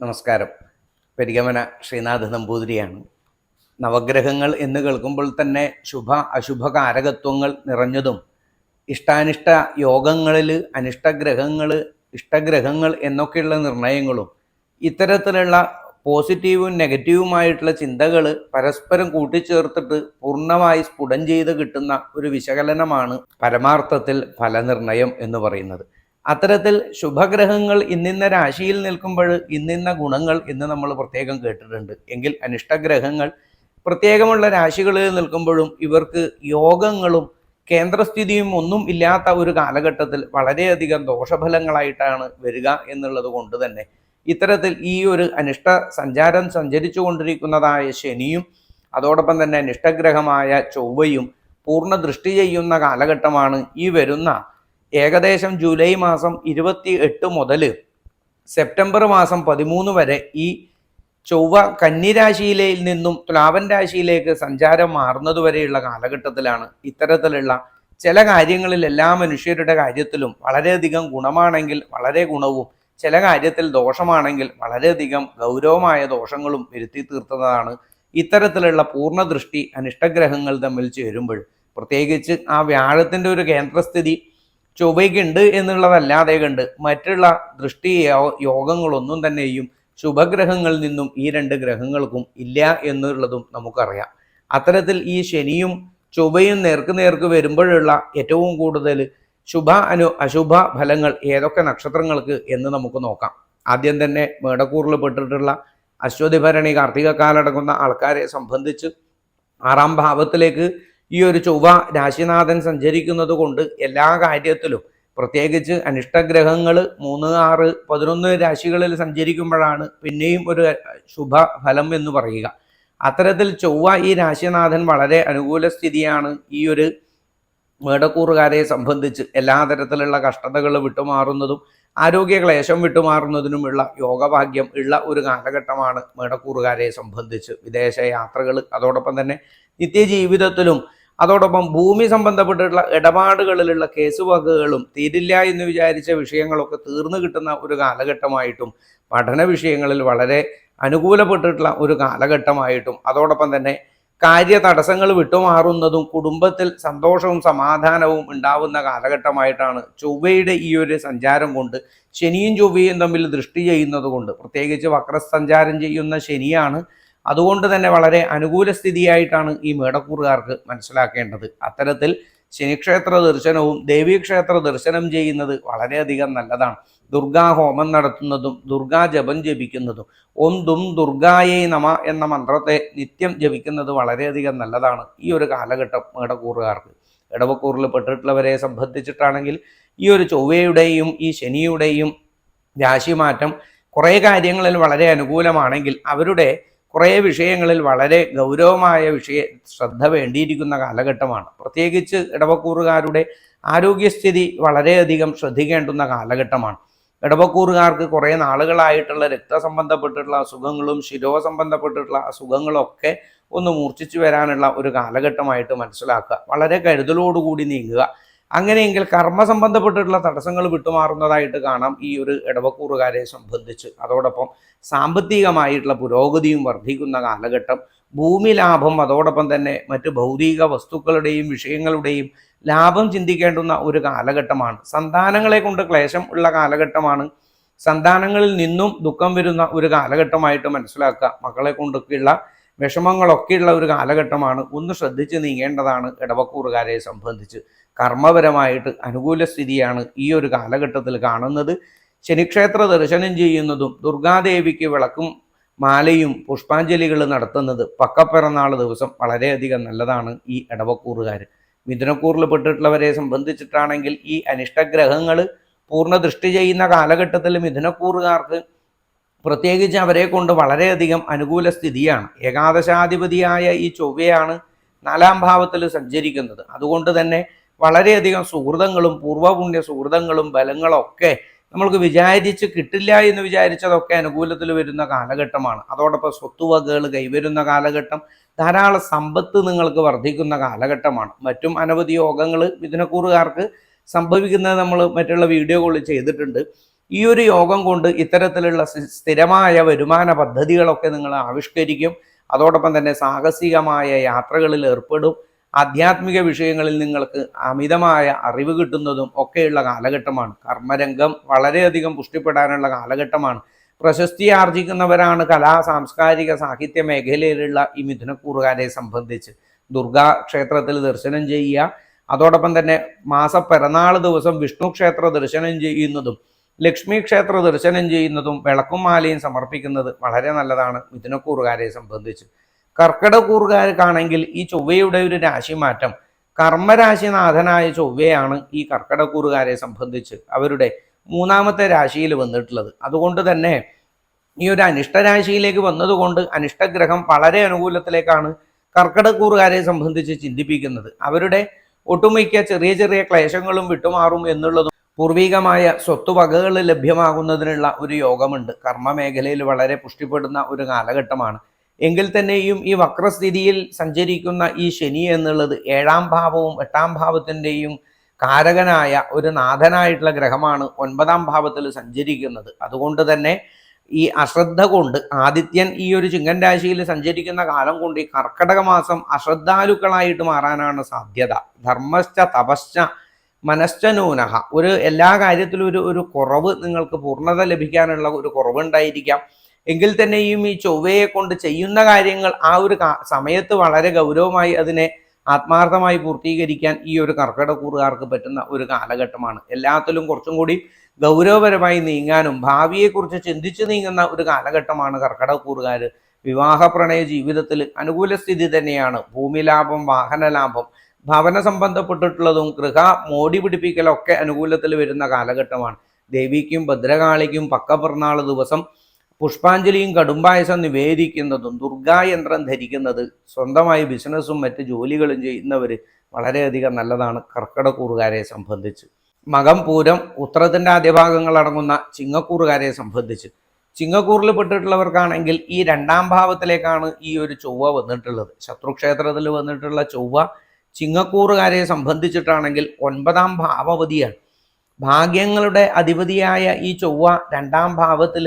നമസ്കാരം. പരിഗമന ശ്രീനാഥ് നമ്പൂതിരിയാണ്. നവഗ്രഹങ്ങൾ എന്ന് കേൾക്കുമ്പോൾ തന്നെ ശുഭ അശുഭ കാരകത്വങ്ങൾ നിറഞ്ഞതും ഇഷ്ടാനിഷ്ട യോഗങ്ങളിൽ അനിഷ്ടഗ്രഹങ്ങൾ ഇഷ്ടഗ്രഹങ്ങൾ എന്നൊക്കെയുള്ള നിർണയങ്ങളും ഇത്തരത്തിലുള്ള പോസിറ്റീവും നെഗറ്റീവുമായിട്ടുള്ള ചിന്തകൾ പരസ്പരം കൂട്ടിച്ചേർത്തിട്ട് പൂർണമായി സ്ഫുടം ചെയ്ത് കിട്ടുന്ന ഒരു വിശകലനമാണ് പരമാർത്ഥത്തിൽ ഫലനിർണയം എന്ന് പറയുന്നത്. അത്തരത്തിൽ ശുഭഗ്രഹങ്ങൾ ഇന്നിന്ന രാശിയിൽ നിൽക്കുമ്പോൾ ഇന്നിന്ന ഗുണങ്ങൾ എന്ന് നമ്മൾ പ്രത്യേകം കേട്ടിട്ടുണ്ട്. എങ്കിൽ അനിഷ്ടഗ്രഹങ്ങൾ പ്രത്യേകമുള്ള രാശികളിൽ നിൽക്കുമ്പോഴും ഇവർക്ക് യോഗങ്ങളും കേന്ദ്രസ്ഥിതിയും ഒന്നും ഇല്ലാത്ത ഒരു കാലഘട്ടത്തിൽ വളരെയധികം ദോഷഫലങ്ങളായിട്ടാണ് വരിക എന്നുള്ളത് കൊണ്ട് തന്നെ ഇത്തരത്തിൽ ഈ ഒരു അനിഷ്ട സഞ്ചാരം സഞ്ചരിച്ചു കൊണ്ടിരിക്കുന്നതായ ശനിയും അതോടൊപ്പം തന്നെ അനിഷ്ടഗ്രഹമായ ചൊവ്വയും പൂർണ ദൃഷ്ടി ചെയ്യുന്ന കാലഘട്ടമാണ് ഈ വരുന്ന ഏകദേശം ജൂലൈ മാസം ഇരുപത്തി എട്ട് മുതൽ സെപ്റ്റംബർ മാസം പതിമൂന്ന് വരെ ഈ ചൊവ്വ കന്നിരാശിയിലയിൽ നിന്നും തുലാവൻ രാശിയിലേക്ക് സഞ്ചാരം മാറുന്നത് വരെയുള്ള കാലഘട്ടത്തിലാണ് ഇത്തരത്തിലുള്ള ചില കാര്യങ്ങളിൽ എല്ലാ മനുഷ്യരുടെ കാര്യത്തിലും വളരെയധികം ഗുണമാണെങ്കിൽ വളരെ ഗുണവും ചില കാര്യത്തിൽ ദോഷമാണെങ്കിൽ വളരെയധികം ഗൗരവമായ ദോഷങ്ങളും വരുത്തി തീർത്തതാണ് ഇത്തരത്തിലുള്ള പൂർണ ദൃഷ്ടി അനിഷ്ടഗ്രഹങ്ങൾ തമ്മിൽ ചേരുമ്പോൾ. പ്രത്യേകിച്ച് ആ വ്യാഴത്തിന്റെ ഒരു കേന്ദ്രസ്ഥിതി ചൊവ്വയ്ക്കുണ്ട് എന്നുള്ളതല്ലാതെ കണ്ട് മറ്റുള്ള ദൃഷ്ടി യോഗങ്ങളൊന്നും തന്നെയും ശുഭഗ്രഹങ്ങളിൽ നിന്നും ഈ രണ്ട് ഗ്രഹങ്ങൾക്കും ഇല്ല എന്നുള്ളതും നമുക്കറിയാം. അത്തരത്തിൽ ഈ ശനിയും ചൊവ്വയും നേർക്ക് നേർക്ക് വരുമ്പോഴുള്ള ഏറ്റവും കൂടുതൽ ശുഭ അനു അശുഭ ഫലങ്ങൾ ഏതൊക്കെ നക്ഷത്രങ്ങൾക്ക് എന്ന് നമുക്ക് നോക്കാം. ആദ്യം തന്നെ മേടക്കൂറിൽ പെട്ടിട്ടുള്ള അശ്വതി ഭരണി കാർത്തിക കാലടങ്ങുന്ന ആൾക്കാരെ സംബന്ധിച്ച് ആറാം ഭാവത്തിലേക്ക് ഈ ഒരു ചൊവ്വ രാശിനാഥൻ സഞ്ചരിക്കുന്നത് കൊണ്ട് എല്ലാ കാര്യത്തിലും പ്രത്യേകിച്ച് അനിഷ്ടഗ്രഹങ്ങൾ മൂന്ന് ആറ് പതിനൊന്ന് രാശികളിൽ സഞ്ചരിക്കുമ്പോഴാണ് പിന്നെയും ഒരു ശുഭ ഫലം എന്ന് പറയുക. അത്തരത്തിൽ ചൊവ്വ ഈ രാശിനാഥൻ വളരെ അനുകൂല സ്ഥിതിയാണ് ഈ ഒരു മേടക്കൂറുകാരെ സംബന്ധിച്ച് എല്ലാ തരത്തിലുള്ള കഷ്ടതകൾ വിട്ടുമാറുന്നതും ആരോഗ്യ ക്ലേശം വിട്ടുമാറുന്നതിനുമുള്ള യോഗഭാഗ്യം ഉള്ള ഒരു കാലഘട്ടമാണ് മേടക്കൂറുകാരെ സംബന്ധിച്ച് വിദേശ യാത്രകൾ അതോടൊപ്പം തന്നെ നിത്യജീവിതത്തിലും അതോടൊപ്പം ഭൂമി സംബന്ധപ്പെട്ടിട്ടുള്ള ഇടപാടുകളിലുള്ള കേസ് വകകളും തീരില്ല എന്ന് വിചാരിച്ച വിഷയങ്ങളൊക്കെ തീർന്നു കിട്ടുന്ന ഒരു കാലഘട്ടമായിട്ടും പഠന വിഷയങ്ങളിൽ വളരെ അനുകൂലപ്പെട്ടിട്ടുള്ള ഒരു കാലഘട്ടമായിട്ടും അതോടൊപ്പം തന്നെ കാര്യ തടസ്സങ്ങൾ വിട്ടുമാറുന്നതും കുടുംബത്തിൽ സന്തോഷവും സമാധാനവും ഉണ്ടാവുന്ന കാലഘട്ടമായിട്ടാണ് ചൊവ്വയുടെ ഈ ഒരു സഞ്ചാരം കൊണ്ട് ശനിയും ചൊവ്വയും തമ്മിൽ ദൃഷ്ടി ചെയ്യുന്നത് കൊണ്ട് പ്രത്യേകിച്ച് വക്രസഞ്ചാരം ചെയ്യുന്ന ശനിയാണ് അതുകൊണ്ട് തന്നെ വളരെ അനുകൂല സ്ഥിതിയായിട്ടാണ് ഈ മേടക്കൂറുകാർക്ക് മനസ്സിലാക്കേണ്ടത്. അത്തരത്തിൽ ശനിക്ഷേത്ര ദർശനവും ദേവീക്ഷേത്ര ദർശനം ചെയ്യുന്നത് വളരെയധികം നല്ലതാണ്. ദുർഗാ ഹോമം നടത്തുന്നതും ദുർഗാ ജപം ജപിക്കുന്നതും ഓം ദും ദുർഗായേ നമ എന്ന മന്ത്രത്തെ നിത്യം ജപിക്കുന്നത് വളരെയധികം നല്ലതാണ് ഈ ഒരു കാലഘട്ടം മേടക്കൂറുകാർക്ക്. ഇടവക്കൂറിൽ പെട്ടിട്ടുള്ളവരെ സംബന്ധിച്ചിട്ടാണെങ്കിൽ ഈ ഒരു ചൊവ്വയുടെയും ഈ ശനിയുടെയും രാശിമാറ്റം കുറേ കാര്യങ്ങളിൽ വളരെ അനുകൂലമാണെങ്കിൽ അവരുടെ കുറേ വിഷയങ്ങളിൽ വളരെ ഗൗരവമായ വിഷയ ശ്രദ്ധ വേണ്ടിയിരിക്കുന്ന കാലഘട്ടമാണ്. പ്രത്യേകിച്ച് ഇടവക്കൂറുകാരുടെ ആരോഗ്യസ്ഥിതി വളരെയധികം ശ്രദ്ധിക്കേണ്ടുന്ന കാലഘട്ടമാണ്. ഇടവക്കൂറുകാർക്ക് കുറേ നാളുകളായിട്ടുള്ള രക്തസംബന്ധപ്പെട്ടിട്ടുള്ള അസുഖങ്ങളും ശിരോ സംബന്ധപ്പെട്ടിട്ടുള്ള അസുഖങ്ങളൊക്കെ ഒന്ന് മൂർച്ഛിച്ചു വരാനുള്ള ഒരു കാലഘട്ടമായിട്ട് മനസ്സിലാക്കുക. വളരെ കരുതലോടുകൂടി നീങ്ങുക. അങ്ങനെയെങ്കിൽ കർമ്മ സംബന്ധപ്പെട്ടിട്ടുള്ള തടസ്സങ്ങൾ വിട്ടുമാറുന്നതായിട്ട് കാണാം ഈ ഒരു ഇടവക്കൂറുകാരെ സംബന്ധിച്ച്. അതോടൊപ്പം സാമ്പത്തികമായിട്ടുള്ള പുരോഗതിയും വർദ്ധിക്കുന്ന കാലഘട്ടം ഭൂമി ലാഭം അതോടൊപ്പം തന്നെ മറ്റ് ഭൗതിക വസ്തുക്കളുടെയും വിഷയങ്ങളുടെയും ലാഭം ചിന്തിക്കേണ്ടുന്ന ഒരു കാലഘട്ടമാണ്. സന്താനങ്ങളെ കൊണ്ട് ക്ലേശം ഉള്ള കാലഘട്ടമാണ്. സന്താനങ്ങളിൽ നിന്നും ദുഃഖം വരുന്ന ഒരു കാലഘട്ടമായിട്ട് മനസ്സിലാക്കുക. മക്കളെ കൊണ്ടൊക്കെയുള്ള വിഷമങ്ങളൊക്കെയുള്ള ഒരു കാലഘട്ടമാണ് ഒന്ന് ശ്രദ്ധിച്ച് നീങ്ങേണ്ടതാണ് ഇടവക്കൂറുകാരെ സംബന്ധിച്ച്. കർമ്മപരമായിട്ട് അനുകൂല സ്ഥിതിയാണ് ഈ ഒരു കാലഘട്ടത്തിൽ കാണുന്നത്. ശനിക്ഷേത്ര ദർശനം ചെയ്യുന്നതും ദുർഗാദേവിക്ക് വിളക്കും മാലയും പുഷ്പാഞ്ജലികൾ നടത്തുന്നത് പക്കപ്പിറന്നാൾ ദിവസം വളരെയധികം നല്ലതാണ് ഈ ഇടവക്കൂറുകാർ. മിഥുനക്കൂറിൽ പെട്ടിട്ടുള്ളവരെ സംബന്ധിച്ചിട്ടാണെങ്കിൽ ഈ അനിഷ്ടഗ്രഹങ്ങൾ പൂർണ ദൃഷ്ടി ചെയ്യുന്ന കാലഘട്ടത്തിൽ മിഥുനക്കൂറുകാർക്ക് പ്രത്യേകിച്ച് അവരെ കൊണ്ട് വളരെയധികം അനുകൂല സ്ഥിതിയാണ്. ഏകാദശാധിപതിയായ ഈ ചൊവ്വയാണ് നാലാം ഭാവത്തിൽ സഞ്ചരിക്കുന്നത്. അതുകൊണ്ട് തന്നെ വളരെയധികം സുഹൃതങ്ങളും പൂർവപുണ്യ സുഹൃതങ്ങളും ബലങ്ങളൊക്കെ നമ്മൾക്ക് വിചാരിച്ച് കിട്ടില്ല എന്ന് വിചാരിച്ചതൊക്കെ അനുകൂലത്തിൽ വരുന്ന കാലഘട്ടമാണ്. അതോടൊപ്പം സ്വത്തുവകകൾ കൈവരുന്ന കാലഘട്ടം ധാരാളം സമ്പത്ത് നിങ്ങൾക്ക് വർദ്ധിക്കുന്ന കാലഘട്ടമാണ്. മറ്റും അനവധി യോഗങ്ങൾ മിഥുനക്കൂറുകാർക്ക് സംഭവിക്കുന്നത് നമ്മൾ മറ്റുള്ള വീഡിയോകളിൽ ചെയ്തിട്ടുണ്ട്. ഈ ഒരു യോഗം കൊണ്ട് ഇത്തരത്തിലുള്ള സ്ഥിരമായ വരുമാന പദ്ധതികളൊക്കെ നിങ്ങൾ ആവിഷ്കരിക്കും. അതോടൊപ്പം തന്നെ സാഹസികമായ യാത്രകളിൽ ഏർപ്പെടും. ആധ്യാത്മിക വിഷയങ്ങളിൽ നിങ്ങൾക്ക് അമിതമായ അറിവ് കിട്ടുന്നതും ഒക്കെയുള്ള കാലഘട്ടമാണ്. കർമ്മരംഗം വളരെയധികം പുഷ്ടിപ്പെടാനുള്ള കാലഘട്ടമാണ്. പ്രശസ്തി ആർജിക്കുന്നവരാണ് കലാ സാംസ്കാരിക സാഹിത്യ മേഖലയിലുള്ള ഈ മിഥുനക്കൂറുകാരെ സംബന്ധിച്ച്. ദുർഗാ ക്ഷേത്രത്തിൽ ദർശനം ചെയ്യുക. അതോടൊപ്പം തന്നെ മാസപ്പിറന്നാൾ ദിവസം വിഷ്ണു ക്ഷേത്ര ദർശനം ചെയ്യുന്നതും ലക്ഷ്മി ക്ഷേത്ര ദർശനം ചെയ്യുന്നതും വിളക്കും മാലയും സമർപ്പിക്കുന്നത് വളരെ നല്ലതാണ്. മിഥുനക്കൂറുകാരെ സംബന്ധിച്ച്. കർക്കിടക്കൂറുകാർക്കാണെങ്കിൽ ഈ ചൊവ്വയുടെ ഒരു രാശി രാശിമാറ്റം കർമ്മരാശിനാഥനായ ചൊവ്വയാണ് ഈ കർക്കിടക്കൂറുകാരെ സംബന്ധിച്ച് അവരുടെ മൂന്നാമത്തെ രാശിയിൽ വന്നിട്ടുള്ളത്. അതുകൊണ്ട് തന്നെ ഈ ഒരു അനിഷ്ടരാശിയിലേക്ക് വന്നതുകൊണ്ട് അനിഷ്ടഗ്രഹം വളരെ അനുകൂലത്തിലേക്കാണ് കർക്കിടക്കൂറുകാരെ സംബന്ധിച്ച് ചിന്തിപ്പിക്കുന്നത്. അവരുടെ ഒട്ടുമിക്ക ചെറിയ ചെറിയ ക്ലേശങ്ങളും വിട്ടുമാറും എന്നുള്ളതും പൂർവികമായ സ്വത്തുവകകൾ ലഭ്യമാകുന്നതിനുള്ള ഒരു യോഗമുണ്ട്. കർമ്മ മേഖലയിൽ വളരെ പുഷ്ടിപ്പെടുന്ന ഒരു കാലഘട്ടമാണ്. എങ്കിൽ തന്നെയും ഈ വക്രസ്ഥിതിയിൽ സഞ്ചരിക്കുന്ന ഈ ശനി എന്നുള്ളത് ഏഴാം ഭാവവും എട്ടാം ഭാവത്തിന്റെയും കാരകനായ ഒരു നാഥനായിട്ടുള്ള ഗ്രഹമാണ് ഒൻപതാം ഭാവത്തിൽ സഞ്ചരിക്കുന്നത്. അതുകൊണ്ട് തന്നെ ഈ അശ്രദ്ധ കൊണ്ട് ആദിത്യൻ ഈ ഒരു ചിങ്ങൻ രാശിയിൽ സഞ്ചരിക്കുന്ന കാലം കൊണ്ട് ഈ കർക്കടക മാസം അശ്രദ്ധാലുക്കളായിട്ട് മാറാനാണ് സാധ്യത. ധർമ്മശ്ച തപശ്ച മനശ്ചനൂനഹ. ഒരു എല്ലാ കാര്യത്തിലും ഒരു ഒരു കുറവ് നിങ്ങൾക്ക് പൂർണത ലഭിക്കാനുള്ള ഒരു കുറവുണ്ടായിരിക്കാം. എങ്കിൽ തന്നെയും ഈ ചൊവ്വയെ കൊണ്ട് ചെയ്യുന്ന കാര്യങ്ങൾ ആ ഒരു സമയത്ത് വളരെ ഗൗരവമായി അതിനെ ആത്മാർത്ഥമായി പൂർത്തീകരിക്കാൻ ഈ ഒരു കർക്കിടക്കൂറുകാർക്ക് പറ്റുന്ന ഒരു കാലഘട്ടമാണ്. എല്ലാത്തിലും കുറച്ചും കൂടി ഗൗരവപരമായി നീങ്ങാനും ഭാവിയെക്കുറിച്ച് ചിന്തിച്ചു നീങ്ങുന്ന ഒരു കാലഘട്ടമാണ് കർക്കിടക്കൂറുകാർ വിവാഹ പ്രണയ ജീവിതത്തിൽ അനുകൂല സ്ഥിതി തന്നെയാണ്. ഭൂമി ലാഭം വാഹന ലാഭം ഭവന സംബന്ധപ്പെട്ടിട്ടുള്ളതും ഗൃഹ മോടി പിടിപ്പിക്കലൊക്കെ അനുകൂലത്തിൽ വരുന്ന കാലഘട്ടമാണ്. ദേവിക്കും ഭദ്രകാളിക്കും പക്കപ്പിറന്നാൾ ദിവസം പുഷ്പാഞ്ജലിയും കടുംബായസം നിവേദിക്കുന്നതും ദുർഗായന്ത്രം ധരിക്കുന്നത് സ്വന്തമായി ബിസിനസ്സും മറ്റ് ജോലികളും ചെയ്യുന്നവർ വളരെയധികം നല്ലതാണ് കർക്കിടക്കൂറുകാരെ സംബന്ധിച്ച്. മകം പൂരം ഉത്തരത്തിന്റെ ആദ്യഭാഗങ്ങൾ അടങ്ങുന്ന ചിങ്ങക്കൂറുകാരെ സംബന്ധിച്ച്. ചിങ്ങക്കൂറിൽ പെട്ടിട്ടുള്ളവർക്കാണെങ്കിൽ ഈ രണ്ടാം ഭാവത്തിലേക്കാണ് ഈ ഒരു ചൊവ്വ വന്നിട്ടുള്ളത്. ശത്രുക്ഷേത്രത്തിൽ വന്നിട്ടുള്ള ചൊവ്വ ചിങ്ങക്കൂറുകാരെ സംബന്ധിച്ചിട്ടാണെങ്കിൽ ഒൻപതാം ഭാവവതിയാണ്. ഭാഗ്യങ്ങളുടെ അധിപതിയായ ഈ ചൊവ്വ രണ്ടാം ഭാവത്തിൽ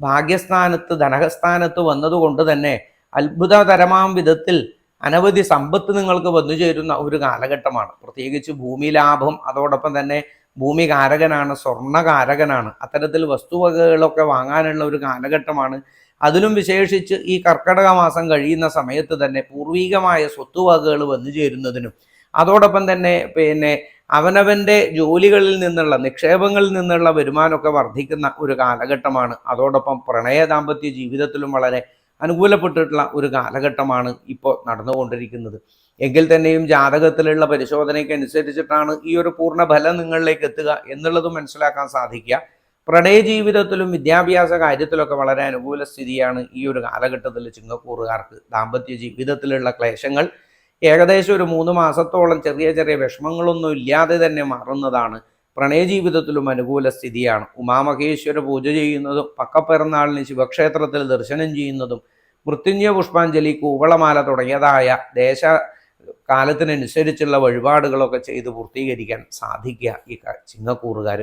ഭാഗ്യസ്ഥാനത്ത് ധനസ്ഥാനത്ത് വന്നതുകൊണ്ട് തന്നെ അത്ഭുതതരമാം വിധത്തിൽ അനവധി സമ്പത്ത് നിങ്ങൾക്ക് വന്നു ചേരുന്ന ഒരു കാലഘട്ടമാണ്. പ്രത്യേകിച്ച് ഭൂമി ലാഭം അതോടൊപ്പം തന്നെ ഭൂമി കാരകനാണ് സ്വർണകാരകനാണ് അത്തരത്തിൽ വസ്തുവകകളൊക്കെ വാങ്ങാനുള്ള ഒരു കാലഘട്ടമാണ് അതിലും വിശേഷിച്ച് ഈ കർക്കടക മാസം കഴിയുന്ന സമയത്ത് തന്നെ പൂർവികമായ സ്വത്തുവകകൾ വന്നു ചേരുന്നതിനും അതോടൊപ്പം തന്നെ പിന്നെ അവനവന്റെ ജോലികളിൽ നിന്നുള്ള നിക്ഷേപങ്ങളിൽ നിന്നുള്ള വരുമാനമൊക്കെ വർദ്ധിക്കുന്ന ഒരു കാലഘട്ടമാണ്. അതോടൊപ്പം പ്രണയ ദാമ്പത്യ ജീവിതത്തിലും വളരെ അനുകൂലപ്പെട്ടിട്ടുള്ള ഒരു കാലഘട്ടമാണ് ഇപ്പോൾ നടന്നുകൊണ്ടിരിക്കുന്നത്. എങ്കിൽ തന്നെയും ജാതകത്തിലുള്ള പരിശോധനയ്ക്ക് അനുസരിച്ചിട്ടാണ് ഈ ഒരു പൂർണ ഫലം നിങ്ങളിലേക്ക് എത്തുക എന്നുള്ളത് മനസ്സിലാക്കാൻ സാധിക്കുക. പ്രണയ ജീവിതത്തിലും വിദ്യാഭ്യാസ കാര്യത്തിലൊക്കെ വളരെ അനുകൂല സ്ഥിതിയാണ് ഈ ഒരു കാലഘട്ടത്തിൽ ചിങ്ങക്കൂറുകാർക്ക്. ദാമ്പത്യ ജീവിതത്തിലുള്ള ക്ലേശങ്ങൾ ഏകദേശം ഒരു മൂന്ന് മാസത്തോളം ചെറിയ ചെറിയ വിഷമങ്ങളൊന്നും ഇല്ലാതെ തന്നെ മാറുന്നതാണ്. പ്രണയ ജീവിതത്തിലും അനുകൂല സ്ഥിതിയാണ്. ഉമാമഹേശ്വര പൂജ ചെയ്യുന്നതും പക്കപ്പിറന്നാളിന് ശിവക്ഷേത്രത്തിൽ ദർശനം ചെയ്യുന്നതും മൃത്യുഞ്ജയ പുഷ്പാഞ്ജലി കൂവളമാല തുടങ്ങിയതായ ദേശ കാലത്തിനനുസരിച്ചുള്ള വഴിപാടുകളൊക്കെ ചെയ്ത് പൂർത്തീകരിക്കാൻ സാധിക്കുക ഈ ചിങ്ങക്കൂറുകാർ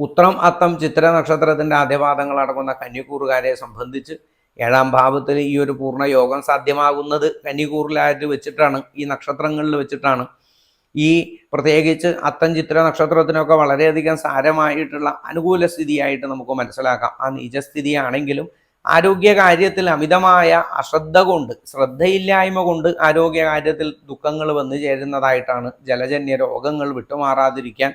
ഉത്രം അത്തം ചിത്ര നക്ഷത്രത്തിന്റെ ആദ്യപാദങ്ങൾ അടങ്ങുന്ന കന്യക്കൂറുകാരെ സംബന്ധിച്ച് ഏഴാം ഭാവത്തിൽ ഈ ഒരു പൂർണ യോഗം സാധ്യമാകുന്നത് കന്യക്കൂറിലായിട്ട് വെച്ചിട്ടാണ് ഈ നക്ഷത്രങ്ങളിൽ വെച്ചിട്ടാണ്. ഈ പ്രത്യേകിച്ച് അത്തം ചിത്ര നക്ഷത്രത്തിനൊക്കെ വളരെയധികം സാരമായിട്ടുള്ള അനുകൂല സ്ഥിതിയായിട്ട് നമുക്ക് മനസ്സിലാക്കാം. ആ നിജസ്ഥിതിയാണെങ്കിലും ആരോഗ്യ കാര്യത്തിൽ അമിതമായ അശ്രദ്ധ കൊണ്ട് ശ്രദ്ധയില്ലായ്മ കൊണ്ട് ആരോഗ്യ കാര്യത്തിൽ ദുഃഖങ്ങൾ വന്നു ചേരുന്നതായിട്ടാണ് ജലജന്യ രോഗങ്ങൾ വിട്ടുമാറാതിരിക്കാൻ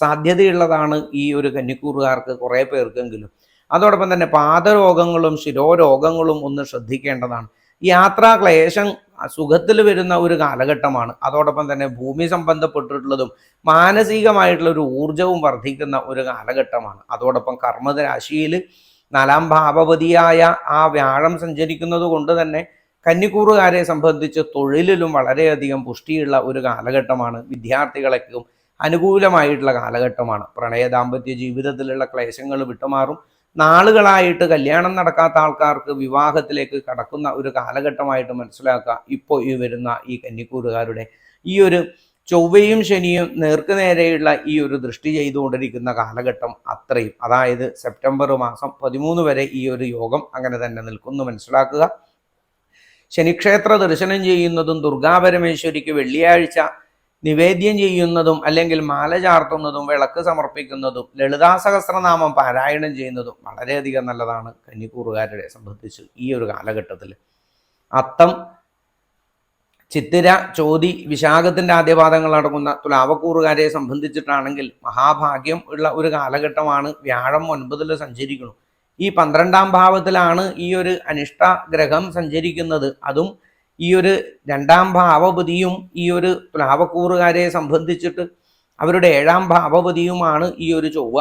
സാധ്യതയുള്ളതാണ് ഈ ഒരു കന്നിക്കൂറുകാർക്ക് കുറേ പേർക്കെങ്കിലും. അതോടൊപ്പം തന്നെ പാദരോഗങ്ങളും ശിരോരോഗങ്ങളും ഒന്ന് ശ്രദ്ധിക്കേണ്ടതാണ്. യാത്രാ ക്ലേശം സുഖത്തിൽ വരുന്ന ഒരു കാലഘട്ടമാണ്. അതോടൊപ്പം തന്നെ ഭൂമി സംബന്ധപ്പെട്ടിട്ടുള്ളതും മാനസികമായിട്ടുള്ള ഒരു ഊർജവും വർദ്ധിക്കുന്ന ഒരു കാലഘട്ടമാണ്. അതോടൊപ്പം കർമ്മരാശിയിൽ നാലാം ഭാവപതിയായ ആ വ്യാഴം സഞ്ചരിക്കുന്നത് കൊണ്ട് തന്നെ കന്നിക്കൂറുകാരെ സംബന്ധിച്ച് തൊഴിലിലും വളരെയധികം പുഷ്ടിയുള്ള ഒരു കാലഘട്ടമാണ് വിദ്യാർത്ഥികളെക്കും അനുകൂലമായിട്ടുള്ള കാലഘട്ടമാണ്. പ്രണയ ദാമ്പത്യ ജീവിതത്തിലുള്ള ക്ലേശങ്ങൾ വിട്ടുമാറും. നാളുകളായിട്ട് കല്യാണം നടക്കാത്ത ആൾക്കാർക്ക് വിവാഹത്തിലേക്ക് കടക്കുന്ന ഒരു കാലഘട്ടമായിട്ട് മനസ്സിലാക്കുക. ഇപ്പോൾ ഈ വരുന്ന ഈ കന്നിക്കൂറുകാരുടെ ഈ ഒരു ചൊവ്വയും ശനിയും നേർക്കുനേരെയുള്ള ഈ ഒരു ദൃഷ്ടി ചെയ്തുകൊണ്ടിരിക്കുന്ന കാലഘട്ടം അത്രയും. അതായത് സെപ്റ്റംബർ മാസം പതിമൂന്ന് വരെ ഈ ഒരു യോഗം അങ്ങനെ തന്നെ നിൽക്കുന്നു. മനസ്സിലാക്കുക. ശനിക്ഷേത്ര ദർശനം ചെയ്യുന്നതും ദുർഗാപരമേശ്വരിക്ക് വെള്ളിയാഴ്ച നിവേദ്യം ചെയ്യുന്നതും അല്ലെങ്കിൽ മാല ചാർത്തുന്നതും വിളക്ക് സമർപ്പിക്കുന്നതും ലളിതാ സഹസ്രനാമം പാരായണം ചെയ്യുന്നതും വളരെയധികം നല്ലതാണ് കന്നിക്കൂറുകാരുടെ സംബന്ധിച്ച് ഈ ഒരു കാലഘട്ടത്തിൽ. അത്തം ചിത്തിര ചോതി വിശാഖത്തിന്റെ ആദ്യപാദങ്ങൾ അടങ്ങുന്ന തുലാവക്കൂറുകാരെ സംബന്ധിച്ചിട്ടാണെങ്കിൽ മഹാഭാഗ്യം ഉള്ള ഒരു കാലഘട്ടമാണ് വ്യാഴം ഒൻപതിൽ സഞ്ചരിക്കുന്നു. ഈ പന്ത്രണ്ടാം ഭാവത്തിലാണ് ഈ ഒരു അനിഷ്ട ഗ്രഹം സഞ്ചരിക്കുന്നത്. അതും ഈ ഒരു രണ്ടാം ഭാവപതിയും ഈ ഒരു പ്ലാവക്കൂറുകാരെ സംബന്ധിച്ചിട്ട് അവരുടെ ഏഴാം ഭാവപതിയുമാണ് ഈ ഒരു ചൊവ്വ.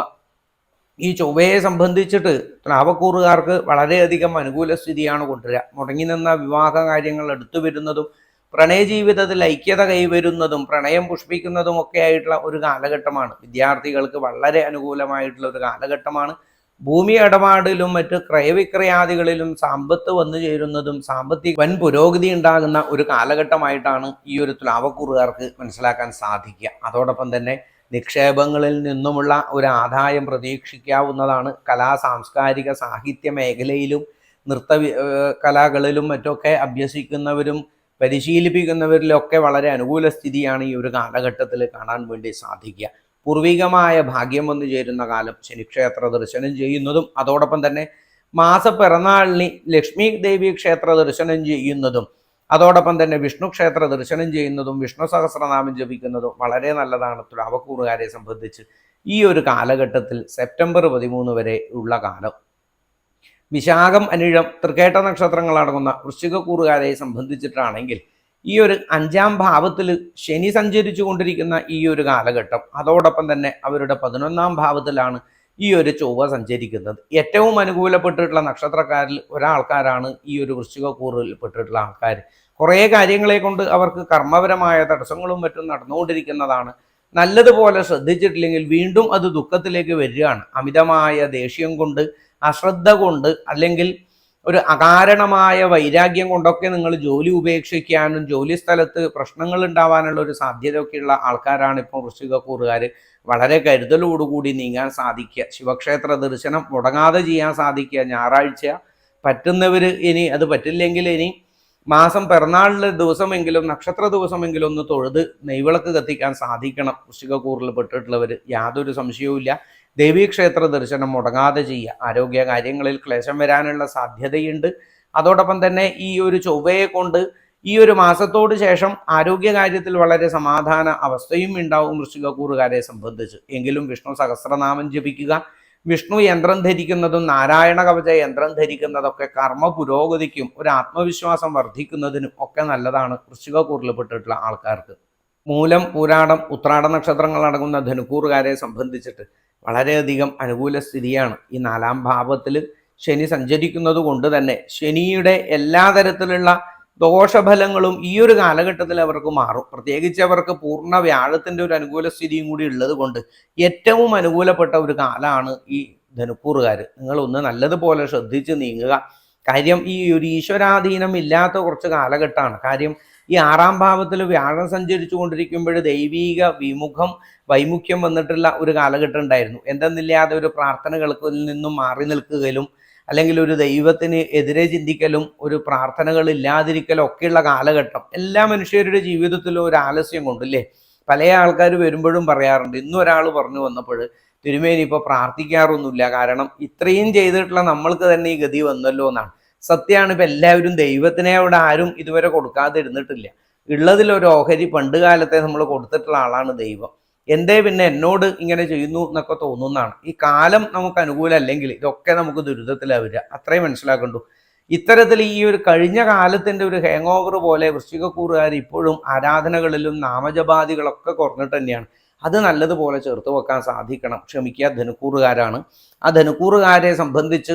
ഈ ചൊവ്വയെ സംബന്ധിച്ചിട്ട് പ്ലാവക്കൂറുകാർക്ക് വളരെയധികം അനുകൂല സ്ഥിതിയാണ് കൊണ്ടുവരിക. മുടങ്ങി നിന്ന വിവാഹ കാര്യങ്ങൾ എടുത്തു വരുന്നതും പ്രണയ ജീവിതത്തിൽ ഐക്യത കൈവരുന്നതും പ്രണയം പുഷ്പിക്കുന്നതും ഒക്കെ ആയിട്ടുള്ള ഒരു കാലഘട്ടമാണ്. വിദ്യാർത്ഥികൾക്ക് വളരെ അനുകൂലമായിട്ടുള്ള ഒരു കാലഘട്ടമാണ്. ഭൂമി ഇടപാടിലും മറ്റ് ക്രയവിക്രയാദികളിലും സമ്പത്ത് വന്നു ചേരുന്നതും സാമ്പത്തിക വൻ പുരോഗതി ഉണ്ടാകുന്ന ഒരു കാലഘട്ടമായിട്ടാണ് ഈ ഒരു തുലാവക്കൂറുകാർക്ക് മനസ്സിലാക്കാൻ സാധിക്കുക. അതോടൊപ്പം തന്നെ നിക്ഷേപങ്ങളിൽ നിന്നുമുള്ള ഒരു ആദായം പ്രതീക്ഷിക്കാവുന്നതാണ്. കലാ സാംസ്കാരിക സാഹിത്യ മേഖലയിലും നൃത്ത കലകളിലും മറ്റൊക്കെ അഭ്യസിക്കുന്നവരും പരിശീലിപ്പിക്കുന്നവരിലൊക്കെ വളരെ അനുകൂല സ്ഥിതിയാണ് ഈ ഒരു കാലഘട്ടത്തിൽ കാണാൻ വേണ്ടി സാധിക്കുക. പൂർവികമായ ഭാഗ്യം വന്നു ചേരുന്ന കാലം ശനിക്ഷേത്ര ദർശനം ചെയ്യുന്നതും അതോടൊപ്പം തന്നെ മാസ മാസപ്പിറന്നാളിന് ലക്ഷ്മി ദേവി ക്ഷേത്ര ദർശനം ചെയ്യുന്നതും അതോടൊപ്പം തന്നെ വിഷ്ണു ക്ഷേത്ര ദർശനം ചെയ്യുന്നതും വിഷ്ണു സഹസ്രനാമം ജപിക്കുന്നതും വളരെ നല്ലതാണ് തുലാവക്കൂറുകാരെ സംബന്ധിച്ച് ഈ ഒരു കാലഘട്ടത്തിൽ സെപ്റ്റംബർ പതിമൂന്ന് വരെ ഉള്ള കാലം. വിശാഖം അനിഴം തൃക്കേട്ട നക്ഷത്രങ്ങളടങ്ങുന്ന വൃശ്ചികക്കൂറുകാരെ സംബന്ധിച്ചിട്ടാണെങ്കിൽ ഈ ഒരു അഞ്ചാം ഭാവത്തിൽ ശനി സഞ്ചരിച്ചു കൊണ്ടിരിക്കുന്ന ഈ ഒരു കാലഘട്ടം. അതോടൊപ്പം തന്നെ അവരുടെ പതിനൊന്നാം ഭാവത്തിലാണ് ഈ ഒരു ചൊവ്വ സഞ്ചരിക്കുന്നത്. ഏറ്റവും അനുകൂലപ്പെട്ടിട്ടുള്ള നക്ഷത്രക്കാരിൽ ഒരാൾക്കാരാണ് ഈ ഒരു വൃശ്ചികക്കൂറിൽ പെട്ടിട്ടുള്ള ആൾക്കാർ. കുറേ കാര്യങ്ങളെ കൊണ്ട് അവർക്ക് കർമ്മപരമായ തടസ്സങ്ങളും മറ്റും നടന്നുകൊണ്ടിരിക്കുന്നതാണ്. നല്ലതുപോലെ ശ്രദ്ധിച്ചിട്ടില്ലെങ്കിൽ വീണ്ടും അത് ദുഃഖത്തിലേക്ക് വരികയാണ്. അമിതമായ ദേഷ്യം കൊണ്ട് അശ്രദ്ധ കൊണ്ട് അല്ലെങ്കിൽ ഒരു അകാരണമായ വൈരാഗ്യം കൊണ്ടൊക്കെ നിങ്ങൾ ജോലി ഉപേക്ഷിക്കാനും ജോലി സ്ഥലത്ത് പ്രശ്നങ്ങൾ ഉണ്ടാവാനുള്ള ഒരു സാധ്യതയൊക്കെയുള്ള ആൾക്കാരാണ് ഇപ്പോൾ വൃശ്ചികക്കൂറുകാർ വളരെ കരുതലോടുകൂടി നീങ്ങാൻ സാധിക്കുക. ശിവക്ഷേത്ര ദർശനം മുടങ്ങാതെ ചെയ്യാൻ സാധിക്കുക. ഞായറാഴ്ച പറ്റുന്നവർ ഇനി അത് പറ്റില്ലെങ്കിൽ ഇനി മാസം പിറന്നാളിലെ ദിവസമെങ്കിലും നക്ഷത്ര ദിവസമെങ്കിലും ഒന്ന് തൊഴുത് നെയ്വിളക്ക് കത്തിക്കാൻ സാധിക്കണം. വൃശ്ചികക്കൂറിൽ പെട്ടിട്ടുള്ളവർ യാതൊരു സംശയവുമില്ല. ദേവീക്ഷേത്ര ദർശനം മുടങ്ങാതെ ചെയ്യുക. ആരോഗ്യ കാര്യങ്ങളിൽ ക്ലേശം വരാനുള്ള സാധ്യതയുണ്ട്. അതോടൊപ്പം തന്നെ ഈ ഒരു ചൊവ്വയെ കൊണ്ട് ഈ ഒരു മാസത്തോട് ശേഷം ആരോഗ്യ കാര്യത്തിൽ വളരെ സമാധാന അവസ്ഥയും ഉണ്ടാവും വൃശ്ചികക്കൂറുകാരെ സംബന്ധിച്ച്. എങ്കിലും വിഷ്ണു സഹസ്രനാമം ജപിക്കുക വിഷ്ണു യന്ത്രം ധരിക്കുന്നതും നാരായണ കവച യന്ത്രം ധരിക്കുന്നതൊക്കെ കർമ്മ പുരോഗതിക്കും ഒരു ആത്മവിശ്വാസം വർദ്ധിക്കുന്നതിനും ഒക്കെ നല്ലതാണ് വൃശ്ചികക്കൂറിൽപ്പെട്ടിട്ടുള്ള ആൾക്കാർക്ക്. മൂലം പൂരാടം ഉത്രാട നക്ഷത്രങ്ങൾ അടങ്ങുന്ന ധനുക്കൂറുകാരെ സംബന്ധിച്ചിട്ട് വളരെയധികം അനുകൂല സ്ഥിതിയാണ്. ഈ നാലാം ഭാവത്തിൽ ശനി സഞ്ചരിക്കുന്നത് കൊണ്ട് തന്നെ ശനിയുടെ എല്ലാ തരത്തിലുള്ള ദോഷഫലങ്ങളും ഈ ഒരു കാലഘട്ടത്തിൽ അവർക്ക് മാറും. പ്രത്യേകിച്ച് അവർക്ക് പൂർണ വ്യാഴത്തിന്റെ ഒരു അനുകൂല സ്ഥിതിയും കൂടി ഉള്ളത് കൊണ്ട് ഏറ്റവും അനുകൂലപ്പെട്ട ഒരു കാലമാണ് ഈ ധനുക്കൂറുകാർ. നിങ്ങളൊന്ന് നല്ലതുപോലെ ശ്രദ്ധിച്ച് നീങ്ങുക. കാര്യം ഈ ഒരു ഈശ്വരാധീനം ഇല്ലാത്ത കുറച്ച് കാലഘട്ടമാണ്. കാര്യം ഈ ആറാം ഭാവത്തിൽ വ്യാഴം സഞ്ചരിച്ചു കൊണ്ടിരിക്കുമ്പോൾ ദൈവീക വിമുഖം വൈമുഖ്യം വന്നിട്ടുള്ള ഒരു കാലഘട്ടം ഉണ്ടായിരുന്നു. എന്തെന്നില്ലാതെ ഒരു പ്രാർത്ഥനകൾക്ക് നിന്നും മാറി നിൽക്കുകയും അല്ലെങ്കിൽ ഒരു ദൈവത്തിന് എതിരെ ചിന്തിക്കലും ഒരു പ്രാർത്ഥനകൾ ഇല്ലാതിരിക്കലും ഒക്കെയുള്ള കാലഘട്ടം. എല്ലാ മനുഷ്യരുടെ ജീവിതത്തിലും ഒരു ആലസ്യം കൊണ്ടല്ലേ പല ആൾക്കാർ വരുമ്പോഴും പറയാറുണ്ട് ഇന്നും ഒരാൾ പറഞ്ഞു വന്നപ്പോൾ തിരുമേനി ഇപ്പോൾ പ്രാർത്ഥിക്കാറൊന്നുമില്ല. കാരണം ഇത്രയും ചെയ്തിട്ടുള്ള നമ്മൾക്ക് തന്നെ ഈ ഗതി വന്നല്ലോ എന്നാണ്. സത്യമാണ് ഇപ്പം എല്ലാവരും ദൈവത്തിനെ അവിടെ ആരും ഇതുവരെ കൊടുക്കാതെ ഇരുന്നിട്ടില്ല ഉള്ളതിലൊരു ഓഹരി പണ്ട് കാലത്തെ നമ്മൾ കൊടുത്തിട്ടുള്ള ആളാണ് ദൈവം. എന്തേ പിന്നെ എന്നോട് ഇങ്ങനെ ചെയ്യുന്നു എന്നൊക്കെ തോന്നുന്നതാണ്. ഈ കാലം നമുക്ക് അനുകൂലമല്ലെങ്കിൽ ഇതൊക്കെ നമുക്ക് ദുരിതത്തിലാണ് വരിക. അത്രയും മനസ്സിലാക്കണ്ടു. ഇത്തരത്തിൽ ഈ ഒരു കഴിഞ്ഞ കാലത്തിന്റെ ഒരു ഹാങ് ഓവർ പോലെ വൃശ്ചികക്കൂറുകാർ ഇപ്പോഴും ആരാധനകളിലും നാമജപാദികളൊക്കെ കുറഞ്ഞിട്ട് തന്നെയാണ്. അത് നല്ലതുപോലെ ചേർത്ത് വെക്കാൻ സാധിക്കണം. ക്ഷമിക്കുക ധനുക്കൂറുകാരാണ്. ആ ധനുക്കൂറുകാരെ സംബന്ധിച്ച്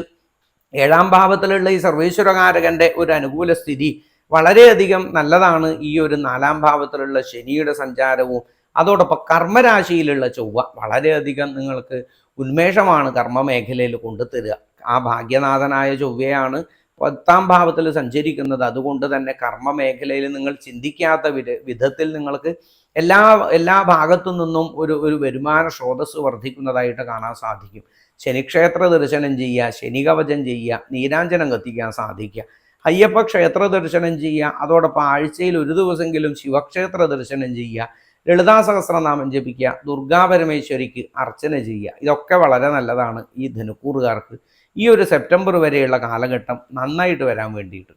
ഏഴാം ഭാവത്തിലുള്ള ഈ സർവേശ്വരകാരകന്റെ ഒരു അനുകൂല സ്ഥിതി വളരെയധികം നല്ലതാണ് ഈ ഒരു നാലാം ഭാവത്തിലുള്ള ശനിയുടെ സഞ്ചാരവും. അതോടൊപ്പം കർമ്മരാശിയിലുള്ള ചൊവ്വ വളരെയധികം നിങ്ങൾക്ക് ഉന്മേഷമാണ് കർമ്മ മേഖലയിൽ കൊണ്ടുതരിക. ആ ഭാഗ്യനാഥനായ ചൊവ്വയാണ് പത്താം ഭാവത്തിൽ സഞ്ചരിക്കുന്നത്. അതുകൊണ്ട് തന്നെ കർമ്മ മേഖലയിൽ നിങ്ങൾ ചിന്തിക്കാത്ത വിധ വിധത്തിൽ നിങ്ങൾക്ക് എല്ലാ എല്ലാ ഭാഗത്തു നിന്നും ഒരു ഒരു വരുമാന സ്രോതസ് വർദ്ധിക്കുന്നതായിട്ട് കാണാൻ സാധിക്കും. ശനിക്ഷേത്ര ദർശനം ചെയ്യുക ശനികവചം ചെയ്യുക നീരാഞ്ജനം കത്തിക്കാൻ സാധിക്കുക. അയ്യപ്പ ക്ഷേത്ര ദർശനം ചെയ്യുക അതോടൊപ്പം ആഴ്ചയിൽ ഒരു ദിവസമെങ്കിലും ശിവക്ഷേത്ര ദർശനം ചെയ്യുക ലളിതാ സഹസ്രനാമം ജപിക്കുക ദുർഗാപരമേശ്വരിക്ക് അർച്ചന ചെയ്യുക. ഇതൊക്കെ വളരെ നല്ലതാണ് ഈ ധനുക്കൂറുകാർക്ക്. ഈ ഒരു സെപ്റ്റംബർ വരെയുള്ള കാലഘട്ടം നന്നായിട്ട് വരാൻ വേണ്ടിയിട്ട്.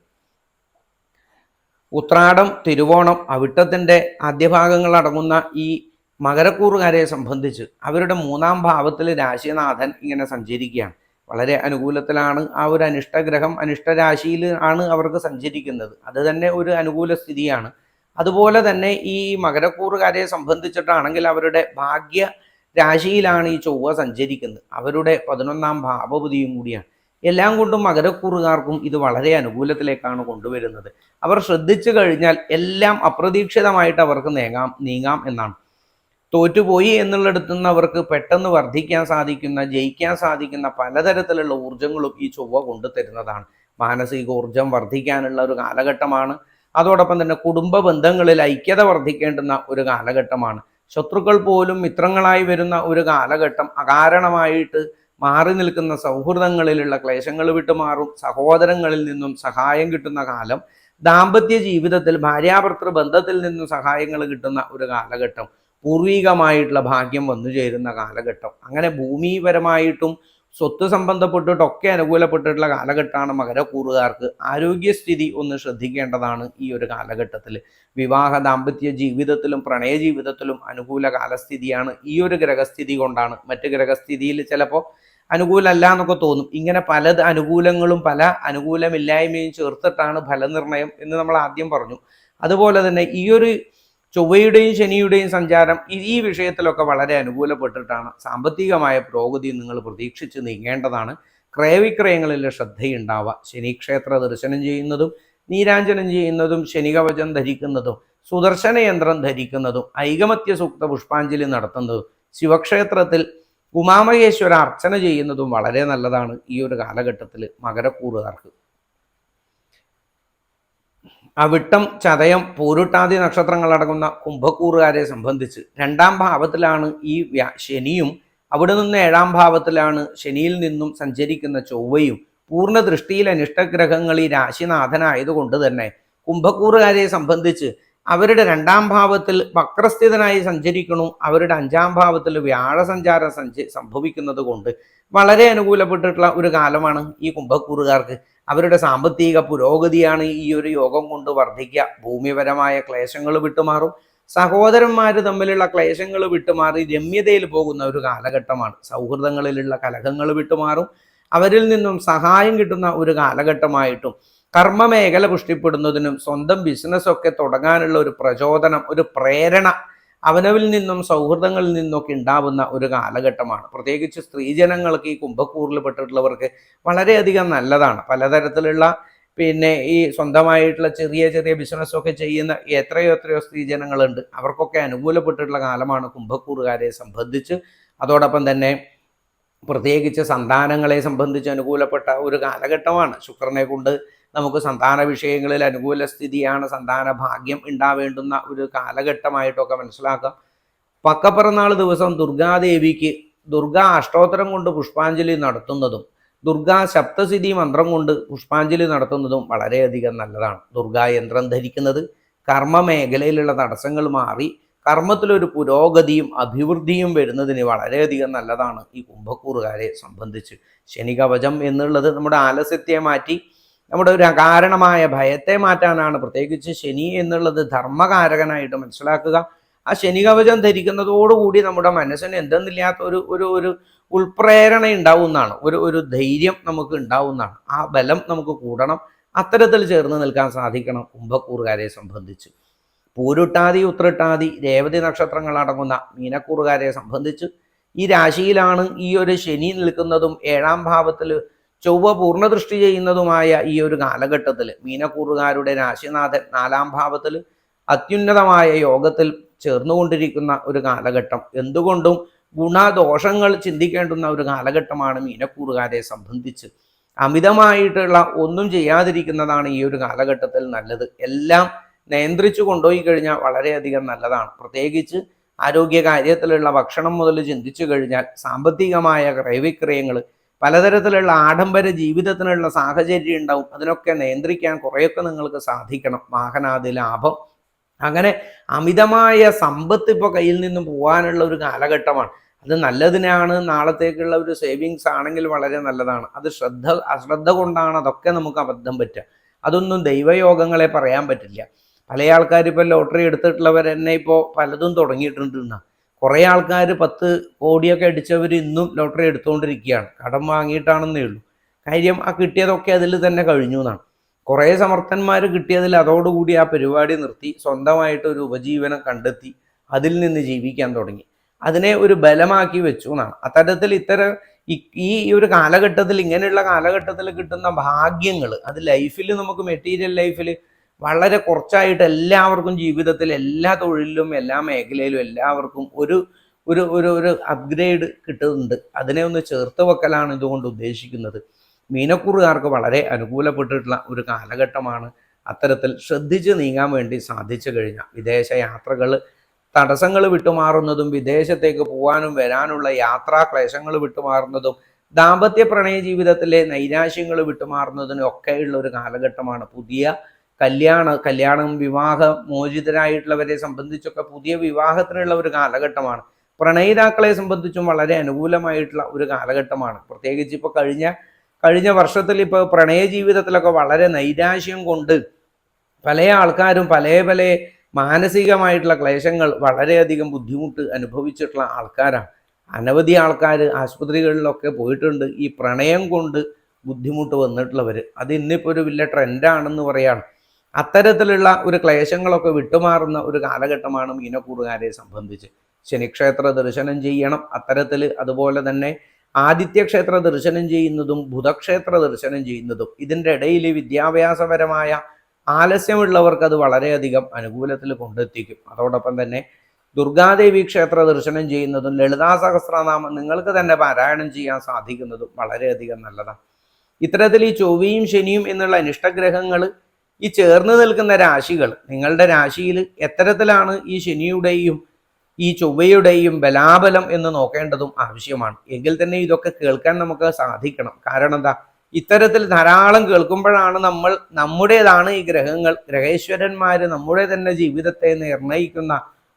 ഉത്രാടം തിരുവോണം അവിട്ടത്തിന്റെ ആദ്യഭാഗങ്ങൾ അടങ്ങുന്ന ഈ മകരക്കൂറുകാരെ സംബന്ധിച്ച് അവരുടെ മൂന്നാം ഭാവത്തിൽ രാശിനാഥൻ ഇങ്ങനെ സഞ്ചരിക്കുകയാണ്. വളരെ അനുകൂലത്തിലാണ് ആ ഒരു അനിഷ്ടഗ്രഹം അനിഷ്ടരാശിയിൽ ആണ് അവർക്ക് സഞ്ചരിക്കുന്നത്. അത് തന്നെ ഒരു അനുകൂല സ്ഥിതിയാണ്. അതുപോലെ തന്നെ ഈ മകരക്കൂറുകാരെ സംബന്ധിച്ചിട്ടാണെങ്കിൽ അവരുടെ ഭാഗ്യ രാശിയിലാണ് ഈ ചൊവ്വ സഞ്ചരിക്കുന്നത്. അവരുടെ പതിനൊന്നാം ഭാവപതിയും കൂടിയാണ്. എല്ലാം കൊണ്ടും മകരക്കൂറുകാർക്കും ഇത് വളരെ അനുകൂലത്തിലേക്കാണ് കൊണ്ടുവരുന്നത്. അവർ ശ്രദ്ധിച്ചു കഴിഞ്ഞാൽ എല്ലാം അപ്രതീക്ഷിതമായിട്ട് അവർക്ക് നീങ്ങാം നീങ്ങാം എന്നാണ്. തോറ്റുപോയി എന്നുള്ളിടത്തു നിന്ന് അവർക്ക് പെട്ടെന്ന് വർദ്ധിക്കാൻ സാധിക്കുന്ന ജയിക്കാൻ സാധിക്കുന്ന പലതരത്തിലുള്ള ഊർജങ്ങളും ഈ ചൊവ്വ കൊണ്ടുതരുന്നതാണ് മാനസിക ഊർജം വർദ്ധിക്കാനുള്ള ഒരു കാലഘട്ടമാണ്. അതോടൊപ്പം തന്നെ കുടുംബ ബന്ധങ്ങളിൽ ഐക്യത വർദ്ധിക്കേണ്ടുന്ന ഒരു കാലഘട്ടമാണ്. ശത്രുക്കൾ പോലും മിത്രങ്ങളായി വരുന്ന ഒരു കാലഘട്ടം അകാരണമായിട്ട് മാറി നിൽക്കുന്ന സൗഹൃദങ്ങളിലുള്ള ക്ലേശങ്ങൾ വിട്ടുമാറും സഹോദരങ്ങളിൽ നിന്നും സഹായം കിട്ടുന്ന കാലം. ദാമ്പത്യ ജീവിതത്തിൽ ഭാര്യാഭർത്തൃ ബന്ധത്തിൽ നിന്നും സഹായങ്ങൾ കിട്ടുന്ന ഒരു കാലഘട്ടം. പൂർവികമായിട്ടുള്ള ഭാഗ്യം വന്നു ചേരുന്ന കാലഘട്ടം. അങ്ങനെ ഭൂമിപരമായിട്ടും സ്വത്ത് സംബന്ധപ്പെട്ടിട്ടൊക്കെ അനുകൂലപ്പെട്ടിട്ടുള്ള കാലഘട്ടമാണ് മകരക്കൂറുകാർക്ക് ആരോഗ്യസ്ഥിതി ഒന്ന് ശ്രദ്ധിക്കേണ്ടതാണ് ഈ ഒരു കാലഘട്ടത്തിൽ. വിവാഹ ദാമ്പത്യ ജീവിതത്തിലും പ്രണയ ജീവിതത്തിലും അനുകൂല കാലസ്ഥിതിയാണ് ഈ ഒരു ഗ്രഹസ്ഥിതി കൊണ്ടാണ്. മറ്റ് ഗ്രഹസ്ഥിതിയിൽ ചിലപ്പോൾ അനുകൂലമല്ല എന്നൊക്കെ തോന്നും. ഇങ്ങനെ പല അനുകൂലങ്ങളും പല അനുകൂലമില്ലായ്മയും ചേർത്തിട്ടാണ് ഫലനിർണയം എന്ന് നമ്മൾ ആദ്യം പറഞ്ഞു. അതുപോലെ തന്നെ ഈ ഒരു ചൊവ്വയുടെയും ശനിയുടെയും സഞ്ചാരം ഈ വിഷയത്തിലൊക്കെ വളരെ അനുകൂലപ്പെട്ടിട്ടാണ് സാമ്പത്തികമായ പുരോഗതി നിങ്ങൾ പ്രതീക്ഷിച്ച് നീങ്ങേണ്ടതാണ്. ക്രയവിക്രയങ്ങളിൽ ശ്രദ്ധയുണ്ടാവുക. ശനിക്ഷേത്ര ദർശനം ചെയ്യുന്നതും നീരാഞ്ജനം ചെയ്യുന്നതും ശനികവചം ധരിക്കുന്നതും സുദർശന യന്ത്രം ധരിക്കുന്നതും ഐകമത്യ സൂക്ത പുഷ്പാഞ്ജലി നടത്തുന്നതും ശിവക്ഷേത്രത്തിൽ ഉമാമഹേശ്വര അർച്ചന ചെയ്യുന്നതും വളരെ നല്ലതാണ് ഈ ഒരു കാലഘട്ടത്തിൽ മകരക്കൂറുകാർക്ക്. അവിട്ടം ചതയം പൂരുട്ടാതി നക്ഷത്രങ്ങളടങ്ങുന്ന കുംഭക്കൂറുകാരെ സംബന്ധിച്ച് രണ്ടാം ഭാവത്തിലാണ് ഈ ശനിയും. അവിടെ നിന്ന് ഏഴാം ഭാവത്തിലാണ് ശനിയിൽ നിന്നും സഞ്ചരിക്കുന്ന ചൊവ്വയും. പൂർണ ദൃഷ്ടിയിൽ അനിഷ്ടഗ്രഹങ്ങൾ ഈ രാശിനാഥനായതുകൊണ്ട് തന്നെ കുംഭക്കൂറുകാരെ സംബന്ധിച്ച് അവരുടെ രണ്ടാം ഭാവത്തിൽ വക്രസ്ഥിതനായി സഞ്ചരിക്കണു. അവരുടെ അഞ്ചാം ഭാവത്തിൽ വ്യാഴസഞ്ചാരം സഞ്ച സംഭവിക്കുന്നത് കൊണ്ട് വളരെ അനുകൂലപ്പെട്ടിട്ടുള്ള ഒരു കാലമാണ് ഈ കുംഭക്കൂറുകാർക്ക്. അവരുടെ സാമ്പത്തിക പുരോഗതിയാണ് ഈ ഒരു യോഗം കൊണ്ട് വർദ്ധിക്കുക ഭൂമിപരമായ ക്ലേശങ്ങൾ വിട്ടുമാറും. സഹോദരന്മാർ തമ്മിലുള്ള ക്ലേശങ്ങൾ വിട്ടുമാറി രമ്യതയിൽ പോകുന്ന ഒരു കാലഘട്ടമാണ്. സൗഹൃദങ്ങളിലുള്ള കലഹങ്ങൾ വിട്ടുമാറും. അവരിൽ നിന്നും സഹായം കിട്ടുന്ന ഒരു കാലഘട്ടമായിട്ടും കർമ്മമേഖല പുഷ്ടിപ്പെടുന്നതിനും സ്വന്തം ബിസിനസ്സൊക്കെ തുടങ്ങാനുള്ള ഒരു പ്രചോദനം ഒരു പ്രേരണ അവനവിൽ നിന്നും സൗഹൃദങ്ങളിൽ നിന്നൊക്കെ ഉണ്ടാവുന്ന ഒരു കാലഘട്ടമാണ്. പ്രത്യേകിച്ച് സ്ത്രീജനങ്ങൾക്ക് ഈ കുംഭക്കൂറിൽ പെട്ടിട്ടുള്ളവർക്ക് വളരെയധികം നല്ലതാണ്. പലതരത്തിലുള്ള പിന്നെ ഈ സ്വന്തമായിട്ടുള്ള ചെറിയ ചെറിയ ബിസിനസ്സൊക്കെ ചെയ്യുന്ന എത്രയോ എത്രയോ സ്ത്രീജനങ്ങളുണ്ട്. അവർക്കൊക്കെ അനുകൂലപ്പെട്ടിട്ടുള്ള കാലമാണ് കുംഭക്കൂറുകാരെ സംബന്ധിച്ച്. അതോടൊപ്പം തന്നെ പ്രത്യേകിച്ച് സന്താനങ്ങളെ സംബന്ധിച്ച് അനുകൂലപ്പെട്ട ഒരു കാലഘട്ടമാണ്. ശുക്രനെ കൊണ്ട് നമുക്ക് സന്താന വിഷയങ്ങളിൽ അനുകൂല സ്ഥിതിയാണ് സന്താന ഭാഗ്യം ഉണ്ടാവേണ്ടുന്ന ഒരു കാലഘട്ടമായിട്ടൊക്കെ മനസ്സിലാക്കാം. പക്കപ്പിറന്നാൾ ദിവസം ദുർഗാദേവിക്ക് ദുർഗാ അഷ്ടോത്തരം കൊണ്ട് പുഷ്പാഞ്ജലി നടത്തുന്നതും ദുർഗാ സപ്തസിദ്ധി മന്ത്രം കൊണ്ട് പുഷ്പാഞ്ജലി നടത്തുന്നതും വളരെയധികം നല്ലതാണ്. ദുർഗാ യന്ത്രം ധരിക്കുന്നത് കർമ്മ മേഖലയിലുള്ള തടസ്സങ്ങൾ മാറി കർമ്മത്തിലൊരു പുരോഗതിയും അഭിവൃദ്ധിയും വരുന്നതിന് വളരെയധികം നല്ലതാണ് ഈ കുംഭക്കൂറുകാരെ സംബന്ധിച്ച്. ശനികവചം എന്നുള്ളത് നമ്മുടെ ആലസ്യത്തെ മാറ്റി നമ്മുടെ ഒരു അകാരണമായ ഭയത്തെ മാറ്റാനാണ്. പ്രത്യേകിച്ച് ശനി എന്നുള്ളത് ധർമ്മകാരകനായിട്ട് മനസ്സിലാക്കുക. ആ ശനി കവചം ധരിക്കുന്നതോടുകൂടി നമ്മുടെ മനസ്സിന് എന്തെന്നില്ലാത്ത ഒരു ഒരു ഒരു ഉൾപ്രേരണ ഉണ്ടാവുന്നതാണ് ഒരു ഒരു ധൈര്യം നമുക്ക് ഉണ്ടാവുന്നതാണ്. ആ ബലം നമുക്ക് കൂടണം. അത്തരത്തിൽ ചേർന്ന് നിൽക്കാൻ സാധിക്കണം കുംഭക്കൂറുകാരെ സംബന്ധിച്ച്. പൂരുട്ടാതി ഉത്രട്ടാതി രേവതി നക്ഷത്രങ്ങൾ അടങ്ങുന്ന മീനക്കൂറുകാരെ സംബന്ധിച്ച് ഈ രാശിയിലാണ് ഈ ഒരു ശനി നിൽക്കുന്നതും ഏഴാം ഭാവത്തിൽ ചൊവ്വ പൂർണദൃഷ്ടി ചെയ്യുന്നതുമായ ഈ ഒരു കാലഘട്ടത്തിൽ മീനക്കൂറുകാരുടെ രാശിനാഥൻ നാലാം ഭാവത്തിൽ അത്യുന്നതമായ യോഗത്തിൽ ചേർന്നുകൊണ്ടിരിക്കുന്ന ഒരു കാലഘട്ടം. എന്തുകൊണ്ടും ഗുണദോഷങ്ങൾ ചിന്തിക്കേണ്ടുന്ന ഒരു കാലഘട്ടമാണ് മീനക്കൂറുകാരെ സംബന്ധിച്ച്. അമിതമായിട്ടുള്ള ഒന്നും ചെയ്യാതിരിക്കുന്നതാണ് ഈ ഒരു കാലഘട്ടത്തിൽ നല്ലത്. എല്ലാം നിയന്ത്രിച്ചു കൊണ്ടുപോയി കഴിഞ്ഞാൽ വളരെയധികം നല്ലതാണ്. പ്രത്യേകിച്ച് ആരോഗ്യ കാര്യത്തിലുള്ള ഭക്ഷണം മുതൽ ചിന്തിച്ചു കഴിഞ്ഞാൽ സാമ്പത്തികമായ ക്രയവിക്രയങ്ങൾ പലതരത്തിലുള്ള ആഡംബര ജീവിതത്തിനുള്ള സാഹചര്യം ഉണ്ടാവും. അതിനൊക്കെ നിയന്ത്രിക്കാൻ കുറേയൊക്കെ നിങ്ങൾക്ക് സാധിക്കണം. വാഹനാദി ലാഭം. അങ്ങനെ അമിതമായ സമ്പത്ത് ഇപ്പോൾ കയ്യിൽ നിന്നും പോകാനുള്ള ഒരു കാലഘട്ടമാണ്. അത് നല്ലതിനാണ്. നാളത്തേക്കുള്ള ഒരു സേവിങ്സ് ആണെങ്കിൽ വളരെ നല്ലതാണ്. അത് ശ്രദ്ധ അശ്രദ്ധ കൊണ്ടാണ് അതൊക്കെ നമുക്ക് അബദ്ധം പറ്റുക. അതൊന്നും ദൈവയോഗങ്ങളെ പറയാൻ പറ്റില്ല. പല ആൾക്കാർ ഇപ്പോൾ ലോട്ടറി എടുത്തിട്ടുള്ളവർ തന്നെ ഇപ്പോൾ പലതും തുടങ്ങിയിട്ടുണ്ട് എന്നാ കുറേ ആൾക്കാർ പത്ത് കോടിയൊക്കെ അടിച്ചവർ ഇന്നും ലോട്ടറി എടുത്തുകൊണ്ടിരിക്കുകയാണ് കടം വാങ്ങിയിട്ടാണെന്നേ ഉള്ളൂ. കാര്യം ആ കിട്ടിയതൊക്കെ അതിൽ തന്നെ കഴിഞ്ഞു എന്നാണ്. കുറേ സമർത്ഥന്മാർ കിട്ടിയതിൽ അതോടുകൂടി ആ പരിപാടി നിർത്തി. സ്വന്തമായിട്ട് ഒരു ഉപജീവനം കണ്ടെത്തി അതിൽ നിന്ന് ജീവിക്കാൻ തുടങ്ങി. അതിനെ ഒരു ബലമാക്കി വെച്ചു എന്നാണ്. അത്തരത്തിൽ ഇത്തരം ഈ- ഒരു കാലഘട്ടത്തിൽ ഇങ്ങനെയുള്ള കാലഘട്ടത്തിൽ കിട്ടുന്ന ഭാഗ്യങ്ങൾ അത് ലൈഫിൽ നമുക്ക് മെറ്റീരിയൽ ലൈഫിൽ വളരെ കുറച്ചായിട്ട് എല്ലാവർക്കും ജീവിതത്തിൽ എല്ലാ തൊഴിലിലും എല്ലാ മേഖലയിലും എല്ലാവർക്കും ഒരു ഒരു ഒരു ഒരു അപ്ഗ്രേഡ് കിട്ടുന്നുണ്ട്. അതിനെ ഒന്ന് ചേർത്ത് വെക്കലാണ് ഇതുകൊണ്ട് ഉദ്ദേശിക്കുന്നത്. മീനക്കൂറുകാർക്ക് വളരെ അനുകൂലപ്പെട്ടിട്ടുള്ള ഒരു കാലഘട്ടമാണ് അത്തരത്തിൽ ശ്രദ്ധിച്ച് നീങ്ങാൻ വേണ്ടി സാധിച്ചു കഴിഞ്ഞാൽ വിദേശ യാത്രകൾ തടസ്സങ്ങൾ വിട്ടുമാറുന്നതും വിദേശത്തേക്ക് പോകാനും വരാനുള്ള യാത്രാ ക്ലേശങ്ങൾ വിട്ടുമാറുന്നതും ദാമ്പത്യ പ്രണയ ജീവിതത്തിലെ നൈരാശ്യങ്ങൾ വിട്ടുമാറുന്നതിനും ഒക്കെയുള്ള ഒരു കാലഘട്ടമാണ് പുതിയ കല്യാണ കല്യാണം വിവാഹ മോചിതരായിട്ടുള്ളവരെ സംബന്ധിച്ചൊക്കെ പുതിയ വിവാഹത്തിനുള്ള ഒരു കാലഘട്ടമാണ്. പ്രണയിതാക്കളെ സംബന്ധിച്ചും വളരെ അനുകൂലമായിട്ടുള്ള ഒരു കാലഘട്ടമാണ്. പ്രത്യേകിച്ച് ഇപ്പോൾ കഴിഞ്ഞ കഴിഞ്ഞ വർഷത്തിൽ ഇപ്പോൾ പ്രണയ ജീവിതത്തിലൊക്കെ വളരെ നൈരാശ്യം കൊണ്ട് പല ആൾക്കാരും പല പല മാനസികമായിട്ടുള്ള ക്ലേശങ്ങൾ വളരെയധികം ബുദ്ധിമുട്ട് അനുഭവിച്ചിട്ടുള്ള ആൾക്കാരാണ്. അനവധി ആൾക്കാർ ആശുപത്രികളിലൊക്കെ പോയിട്ടുണ്ട്. ഈ പ്രണയം കൊണ്ട് ബുദ്ധിമുട്ട് വന്നിട്ടുള്ളവർ അത് ഇന്നിപ്പോൾ ഒരു വലിയ ട്രെൻഡാണെന്ന് പറയാണ് അത്തരത്തിലുള്ള ഒരു ക്ലേശങ്ങളൊക്കെ വിട്ടുമാറുന്ന ഒരു കാലഘട്ടമാണ് മീനക്കൂറുകാരെ സംബന്ധിച്ച്. ശനിക്ഷേത്ര ദർശനം ചെയ്യണം. അത്തരത്തിൽ അതുപോലെ തന്നെ ആദിത്യക്ഷേത്ര ദർശനം ചെയ്യുന്നതും ബുധക്ഷേത്ര ദർശനം ചെയ്യുന്നതും ഇതിന്റെ ഇടയിൽ വിദ്യാഭ്യാസപരമായ ആലസ്യമുള്ളവർക്ക് അത് വളരെയധികം അനുകൂലത്തിൽ കൊണ്ടെത്തിക്കും. അതോടൊപ്പം തന്നെ ദുർഗാദേവി ക്ഷേത്ര ദർശനം ചെയ്യുന്നതും ലളിതാ സഹസ്രനാമം നിങ്ങൾക്ക് തന്നെ പാരായണം ചെയ്യാൻ സാധിക്കുന്നതും വളരെയധികം നല്ലതാണ്. ഇത്തരത്തിൽ ഈ ചൊവ്വയും ശനിയും എന്നുള്ള അനിഷ്ടഗ്രഹങ്ങൾ ഈ ചേർന്ന് നിൽക്കുന്ന രാശികൾ നിങ്ങളുടെ രാശിയിൽ എത്തരത്തിലാണ് ഈ ശനിയുടെയും ഈ ചൊവ്വയുടെയും ബലാബലം എന്ന് നോക്കേണ്ടതും ആവശ്യമാണ്. എങ്കിൽ തന്നെ ഇതൊക്കെ കേൾക്കാൻ നമുക്ക് സാധിക്കണം. കാരണം എന്താ? ഇത്തരത്തിൽ ധാരാളം കേൾക്കുമ്പോഴാണ് നമ്മൾ നമ്മുടേതാണ് ഈ ഗ്രഹങ്ങൾ. ഗ്രഹേശ്വരന്മാർ നമ്മുടെ തന്നെ ജീവിതത്തെ നിർണയിക്കുന്ന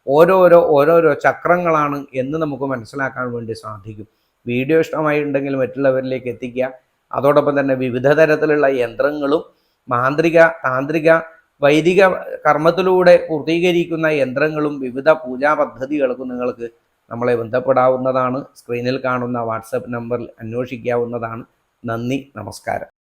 ഓരോരോ ഓരോരോ ചക്രങ്ങളാണ് എന്ന് നമുക്ക് മനസ്സിലാക്കാൻ വേണ്ടി സാധിക്കും. വീഡിയോ ഇഷ്ടമായിട്ടുണ്ടെങ്കിൽ മറ്റുള്ളവരിലേക്ക് എത്തിക്കുക. അതോടൊപ്പം തന്നെ വിവിധ തരത്തിലുള്ള യന്ത്രങ്ങളും മാന്ത്രിക താന്ത്രിക വൈദിക കർമ്മത്തിലൂടെ പൂർത്തീകരിക്കുന്ന യന്ത്രങ്ങളും വിവിധ പൂജാ പദ്ധതികൾക്കും നിങ്ങൾക്ക് നമ്മളെ ബന്ധപ്പെടാവുന്നതാണ്. സ്ക്രീനിൽ കാണുന്ന വാട്സപ്പ് നമ്പറിൽ അന്വേഷിക്കാവുന്നതാണ്. നന്ദി നമസ്കാരം.